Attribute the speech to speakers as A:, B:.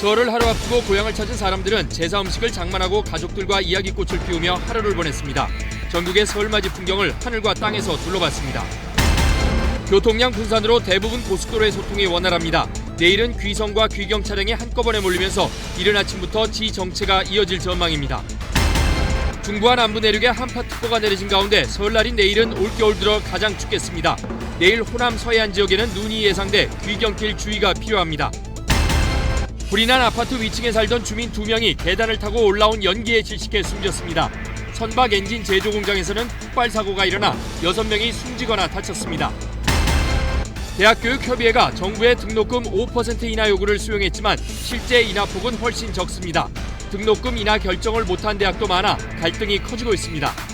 A: 설을 하루 앞두고 고향을 찾은 사람들은 제사 음식을 장만하고 가족들과 이야기꽃을 피우며 하루를 보냈습니다. 전국의 설맞이 풍경을 하늘과 땅에서 둘러봤습니다. 교통량 분산으로 대부분 고속도로의 소통이 원활합니다. 내일은 귀성과 귀경 차량이 한꺼번에 몰리면서 이른 아침부터 지정체가 이어질 전망입니다. 중부와 남부 내륙에 한파특보가 내려진 가운데 설날인 내일은 올겨울 들어 가장 춥겠습니다. 내일 호남 서해안 지역에는 눈이 예상돼 귀경길 주의가 필요합니다. 불이 난 아파트 위층에 살던 주민 두 명이 계단을 타고 올라온 연기에 질식해 숨졌습니다. 선박 엔진 제조 공장에서는 폭발 사고가 일어나 여섯 명이 숨지거나 다쳤습니다. 대학교육협의회가 정부의 등록금 5% 인하 요구를 수용했지만 실제 인하폭은 훨씬 적습니다. 등록금 인하 결정을 못한 대학도 많아 갈등이 커지고 있습니다.